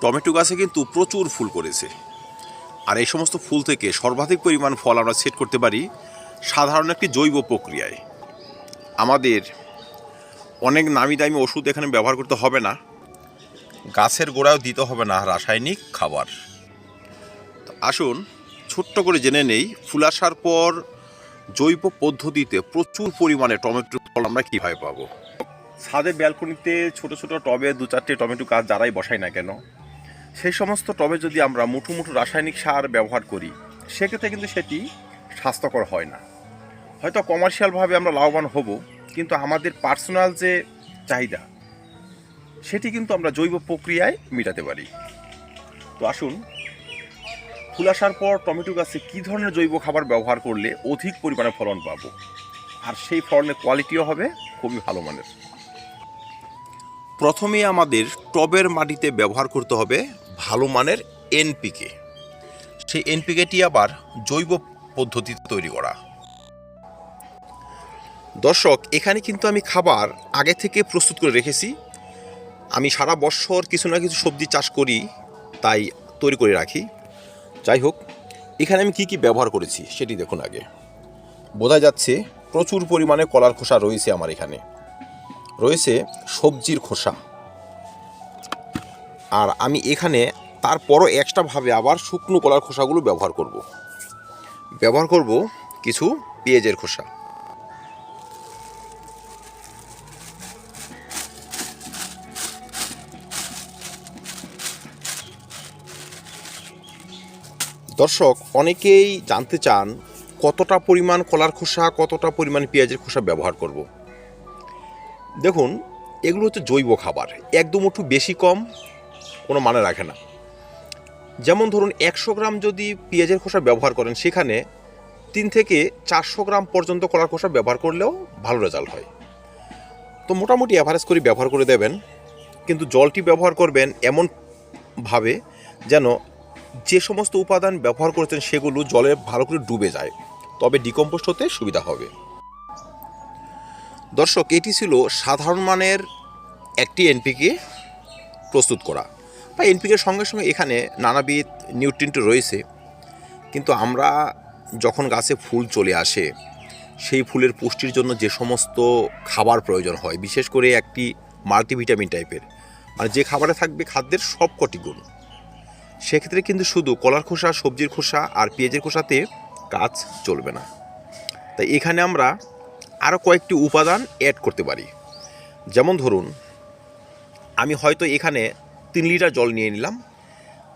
Tomato গাছে কিন্তু প্রচুর ফুল করেছে। আর এই সমস্ত ফুল থেকে সর্বাধিক পরিমাণ ফল আমরা সেট করতে পারি সাধারণ একটি জৈব প্রক্রিয়ায়। আমাদের অনেক নামি দামি ওষুধ এখানে ব্যবহার করতে হবে না। গাছের গোড়াও দিতে হবে না রাসায়নিক খাবার। আসুন, ছোট্ট করে জেনে নেই, ফুল আসার পর জৈব পদ্ধতিতে প্রচুর পরিমাণে টমেটো ফল আমরা কীভাবে পাবো? ছাদের ব্যালকনিতে ছোট ছোট টবে দু চারটে টমেটো গাছ যারাই বসাই না কেন সেই সমস্ত টবে যদি আমরা মুঠো মুঠো রাসায়নিক সার ব্যবহার করি, সেক্ষেত্রে কিন্তু সেটি স্বাস্থ্যকর হয় না। হয়তো কমার্শিয়ালভাবে আমরা লাভবান হব, কিন্তু আমাদের পার্সোনাল যে চাহিদা, সেটি কিন্তু আমরা জৈব প্রক্রিয়ায় মেটাতে পারি। তো আসুন, ফুল আসার পর টমেটো গাছে কী ধরনের জৈব খাবার ব্যবহার করলে অধিক পরিমাণে ফলন পাবো? আর সেই ফলনের কোয়ালিটিও হবে খুবই ভালো মানের। প্রথমে আমাদের টবের মাটিতে ব্যবহার করতে হবে ভালো মানের এনপিকে সেই এনপিকেটি আবার জৈব পদ্ধতিতে তৈরি করা। দর্শক, এখানে কিন্তু আমি খাবার আগে থেকে প্রস্তুত করে রেখেছি। আমি সারা বছর কিছু না কিছু সবজি চাষ করি, তাই তৈরি করে রাখি। যাই হোক, এখানে আমি কি কি ব্যবহার করেছি সেটি দেখুন আগে। বোঝা যাচ্ছে প্রচুর পরিমাণে কলার খোসা রয়েছে আমার এখানে। রয়েছে সবজির খোসা। আর আমি এখানে তারপরও এক্সট্রাভাবে আবার শুকনো কলার খোসাগুলো ব্যবহার করব ব্যবহার করব কিছু পেঁয়াজের খোসা দর্শক, অনেকেই জানতে চান কতটা পরিমাণ কলার খোসা, কতটা পরিমাণ পেঁয়াজের খোসা ব্যবহার করব। দেখুন, এগুলো হচ্ছে জৈব খাবার, একদম একটু বেশি কম কোনো মানে রাখে না। যেমন ধরুন, একশো গ্রাম যদি পেঁয়াজের খোসা ব্যবহার করেন, সেখানে তিন থেকে চারশো গ্রাম পর্যন্ত কলার খোসা ব্যবহার করলেও ভালো রেজাল্ট হয়। তো মোটামুটি অ্যাভারেজ করে ব্যবহার করে দেবেন, কিন্তু জলটি ব্যবহার করবেন এমনভাবে যেন যে সমস্ত উপাদান ব্যবহার করেছেন সেগুলো জলে ভালো করে ডুবে যায়, তবে ডিকম্পোস্ট হতে সুবিধা হবে। দর্শক, এটি ছিল সাধারণ মানের একটি এনপিকে প্রস্তুত করা। বা এনপিকের সঙ্গে সঙ্গে এখানে নানাবিধ নিউট্রিয়েন্ট রয়েছে। কিন্তু আমরা যখন গাছে ফুল চলে আসে, সেই ফুলের পুষ্টির জন্য যে সমস্ত খাবার প্রয়োজন হয়, বিশেষ করে একটি মাল্টিভিটামিন টাইপের মানে যে খাবারে থাকবে খাদ্যের সব কটি গুণ। সেক্ষেত্রে কিন্তু শুধু কলার খোসা, সবজির খোসা আর পেঁয়াজের খোসাতে কাজ চলবে না। তাই এখানে আমরা আরও কয়েকটি উপাদান অ্যাড করতে পারি। যেমন ধরুন, আমি হয়তো এখানে তিন লিটার জল নিয়ে নিলাম।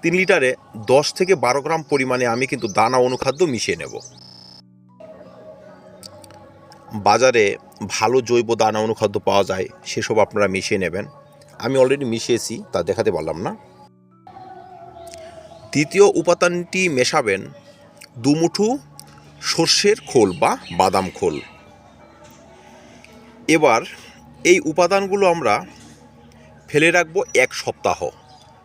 তিন লিটারে দশ থেকে বারো গ্রাম পরিমাণে আমি কিন্তু দানা অনুখাদ্য মিশিয়ে নেব। বাজারে ভালো জৈব দানা অনুখাদ্য পাওয়া যায়, সেসব আপনারা মিশিয়ে নেবেন। আমি অলরেডি মিশিয়েছি, তা দেখাতে পারলাম না। দ্বিতীয় উপাদানটি মেশাবেন দুমুঠু সর্ষের খোল বা বাদাম খোল। এবার এই উপাদানগুলো আমরা ফেলে রাখব এক সপ্তাহ।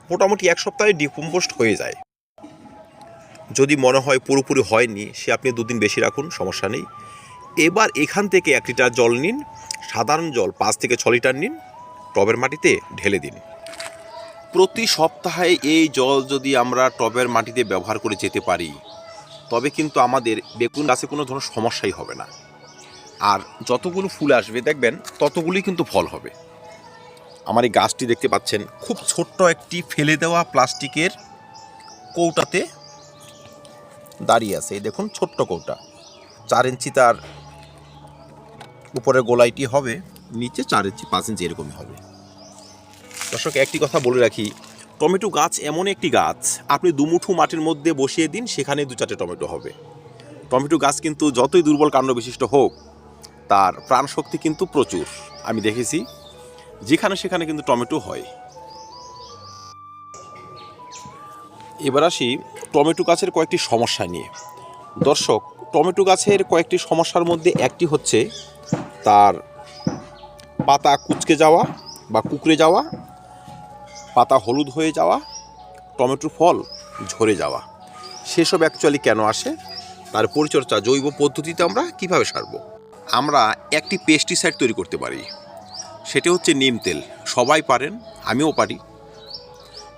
মোটামুটি এক সপ্তাহে ডিকম্পোস্ট হয়ে যায়। যদি মনে হয় পুরোপুরি হয়নি, সে আপনি দুদিন বেশি রাখুন, সমস্যা নেই। এবার এখান থেকে এক লিটার জল নিন, সাধারণ জল পাঁচ থেকে ছ লিটার নিন, টবের মাটিতে ঢেলে দিন। প্রতি সপ্তাহে এই জল যদি আমরা টবের মাটিতে ব্যবহার করে যেতে পারি, তবে কিন্তু আমাদের বেগুন গাছে কোনো ধরনের সমস্যাই হবে না। আর যতগুলো ফুল আসবে, দেখবেন ততগুলি কিন্তু ফল হবে। আমার এই গাছটি দেখতে পাচ্ছেন। খুব ছোট্ট একটি ফেলে দেওয়া প্লাস্টিকের কৌটাতে দাঁড়িয়ে আছে। এই দেখুন, ছোট্ট কৌটা। চার ইঞ্চি তার উপরে গোলাইটি হবে, নিচে চার ইঞ্চি, পাঁচ ইঞ্চি এরকমই হবে। দর্শক, একটি কথা বলে রাখি, টমেটো গাছ এমন একটি গাছ, আপনি দুমুঠো মাটির মধ্যে বসিয়ে দিন, সেখানে দু চারটে টমেটো হবে। টমেটো গাছ কিন্তু যতই দুর্বল কাণ্ড বিশিষ্ট হোক, তার প্রাণশক্তি কিন্তু প্রচুর। আমি দেখেছি যেখানে সেখানে কিন্তু টমেটো হয়। এবার আসি টমেটো গাছের কয়েকটি সমস্যা নিয়ে। দর্শক, টমেটো গাছের কয়েকটি সমস্যার মধ্যে একটি হচ্ছে তার পাতা কুচকে যাওয়া বা কুকড়ে যাওয়া, পাতা হলুদ হয়ে যাওয়া, টমেটোর ফল ঝরে যাওয়া। সেসব অ্যাকচুয়ালি কেন আসে? তার পরিচর্যা জৈব পদ্ধতিতে আমরা কীভাবে সারব? আমরা একটি পেস্টিসাইড তৈরি করতে পারি। সেটি হচ্ছে নিম তেল। সবাই পারেন, আমিও পারি।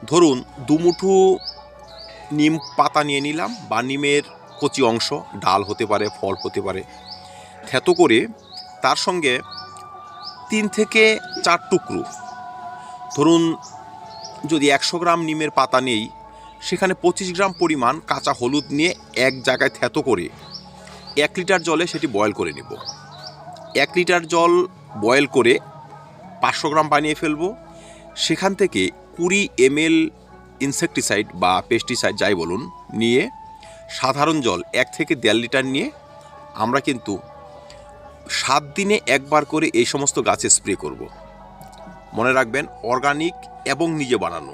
ধরুন দুমুঠু নিম পাতা নিয়ে নিলাম, বা নিমের কচি অংশ, ডাল হতে পারে, ফল হতে পারে। থেতো করে তার সঙ্গে তিন থেকে চার টুকরো, ধরুন, যদি একশো গ্রাম নিমের পাতা নেই, সেখানে পঁচিশ গ্রাম পরিমাণ কাঁচা হলুদ নিয়ে এক জায়গায় থেতো করে এক লিটার জলে সেটি বয়েল করে নেব। এক লিটার জল বয়েল করে পাঁচশো গ্রাম বানিয়ে ফেলব। সেখান থেকে কুড়ি এমএল ইনসেকটিসাইড বা পেস্টিসাইড যাই বলুন নিয়ে সাধারণ জল এক থেকে দেড় লিটার নিয়ে আমরা কিন্তু সাত দিনে একবার করে এই সমস্ত গাছে স্প্রে করব। মনে রাখবেন অর্গানিক এবং নিজে বানানো।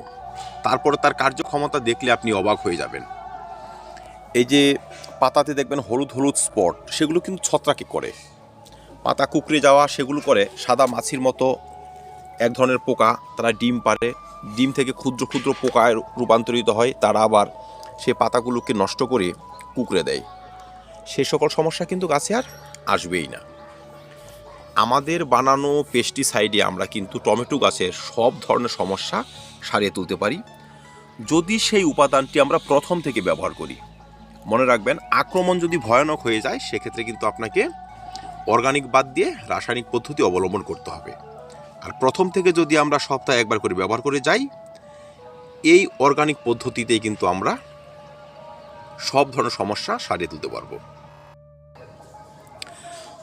তারপরে তার কার্যক্ষমতা দেখলে আপনি অবাক হয়ে যাবেন। এই যে পাতাতে দেখবেন হলুদ হলুদ স্পট সেগুলো কিন্তু ছত্রাকে করে। পাতা কুকড়ে যাওয়া, সেগুলো করে সাদা মাছির মতো এক ধরনের পোকা, তারা ডিম পারে ডিম থেকে ক্ষুদ্র ক্ষুদ্র পোকায় রূপান্তরিত হয়, তারা আবার সে পাতাগুলোকে নষ্ট করে কুকড়ে দেয়। সে সকল সমস্যা কিন্তু গাছে আর আসবেই না। আমাদের বানানো পেস্টিসাইডে আমরা কিন্তু টমেটো গাছের সব ধরনের সমস্যা সারিয়ে তুলতে পারি। যদি সেই উপাদানটি আমরা প্রথম থেকে ব্যবহার করি, মনে রাখবেন আক্রমণ যদি ভয়ানক হয়ে যায়, সেক্ষেত্রে কিন্তু আপনাকে অর্গানিক বাদ দিয়ে রাসায়নিক পদ্ধতি অবলম্বন করতে হবে। আর প্রথম থেকে যদি আমরা সপ্তাহে একবার করে ব্যবহার করে যাই, এই অর্গানিক পদ্ধতিতেই কিন্তু আমরা সব ধরনের সমস্যা সারিয়ে তুলতে পারব।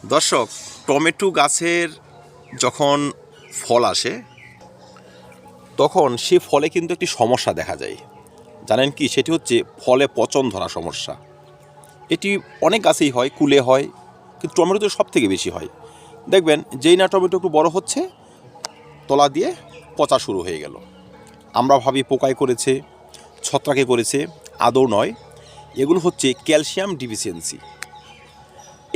দর্শক, টমেটো গাছের যখন ফল আসে, তখন সে ফলে কিন্তু একটি সমস্যা দেখা যায়। জানেন কি? সেটি হচ্ছে ফলে পচন ধরা সমস্যা। এটি অনেক গাছেই হয়, কুলে হয়, কিন্তু টমেটোতে সব থেকে বেশি হয়। দেখবেন, যেই না টমেটো একটু বড় হচ্ছে তলা দিয়ে পচা শুরু হয়ে গেল। আমরা ভাবি পোকায় করেছে, ছত্রাকে করেছে, আদৌ নয়। এগুলো হচ্ছে ক্যালসিয়াম ডিফিসিয়েন্সি।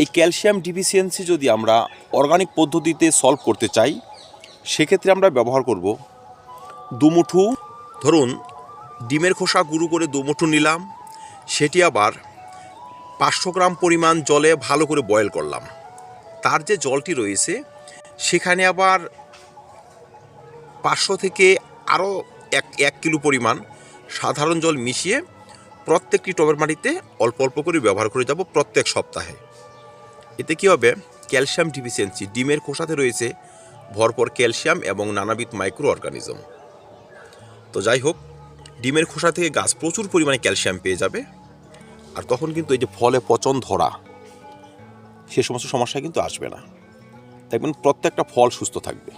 এই ক্যালসিয়াম ডিফিসিয়েন্সি যদি আমরা অর্গানিক পদ্ধতিতে সলভ করতে চাই, সেক্ষেত্রে আমরা ব্যবহার করব দুমুঠু। ধরুন, ডিমের খোসা গুঁড়ো করে দুমুঠু নিলাম, সেটি আবার পাঁচশো গ্রাম পরিমাণ জলে ভালো করে বয়েল করলাম। তার যে জলটি রয়েছে, সেখানে আবার পাঁচশো থেকে আরও এক এক কিলো পরিমাণ সাধারণ জল মিশিয়ে প্রত্যেকটি টবের মাটিতে অল্প অল্প করে ব্যবহার করে যাব প্রত্যেক সপ্তাহে। এতে কী হবে? ক্যালসিয়াম ডিফিসিয়েন্সি, ডিমের খোসাতে রয়েছে ভরপর ক্যালসিয়াম এবং নানাবিধ মাইক্রো অর্গানিজম তো যাই হোক, ডিমের খোসা থেকে গাছ প্রচুর পরিমাণে ক্যালসিয়াম পেয়ে যাবে। আর তখন কিন্তু এই যে ফলে পচন ধরা, সে সমস্ত সমস্যা কিন্তু আসবে না। দেখবেন প্রত্যেকটা ফল সুস্থ থাকবে।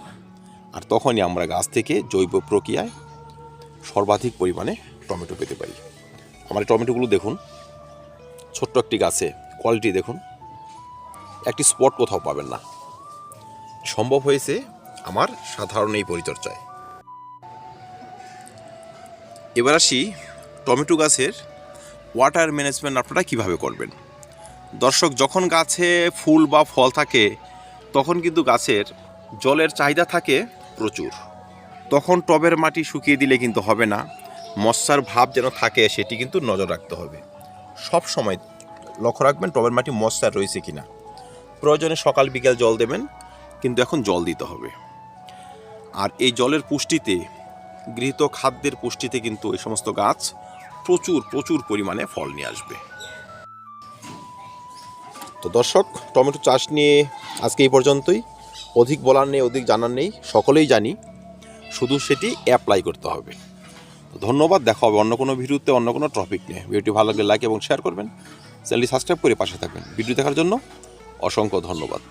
আর তখনই আমরা গাছ থেকে জৈব প্রক্রিয়ায় সর্বাধিক পরিমাণে টমেটো পেতে পারি। আমার টমেটোগুলো দেখুন, ছোট্ট একটি গাছে কোয়ালিটি দেখুন, একটি স্পট কোথাও পাবেন না। সম্ভব হয়েছে আমার সাধারণ এই পরিচর্যায়। এবার আসি টমেটো গাছের ওয়াটার ম্যানেজমেন্ট আপনারা কীভাবে করবেন? দর্শক, যখন গাছে ফুল বা ফল থাকে, তখন কিন্তু গাছের জলের চাহিদা থাকে প্রচুর। তখন টবের মাটি শুকিয়ে দিলে কিন্তু হবে না, মশার ভাব যেন থাকে সেটি কিন্তু নজর রাখতে হবে। সব সময় লক্ষ্য রাখবেন টবের মাটি মশার রয়েছে কি না প্রয়োজনে সকাল বিকেল জল দেবেন, কিন্তু এখন জল দিতে হবে। আর এই জলের পুষ্টিতে, গৃহীত খাদ্যের পুষ্টিতে কিন্তু এই সমস্ত গাছ প্রচুর প্রচুর পরিমাণে ফল নিয়ে আসবে। তো দর্শক, টমেটো চাষ নিয়ে আজকে এই পর্যন্তই। অধিক বলার নেই, অধিক জানার নেই, সকলেই জানি। শুধু সেটি অ্যাপ্লাই করতে হবে। ধন্যবাদ, দেখা হবে অন্য কোনো ভিডিওতে, অন্য কোনো টপিক নিয়ে। ভিডিওটি ভালো লাগলে লাইক এবং শেয়ার করবেন। চ্যানেলটি সাবস্ক্রাইব করে পাশে থাকবেন। ভিডিও দেখার জন্য অসংখ্য ধন্যবাদ।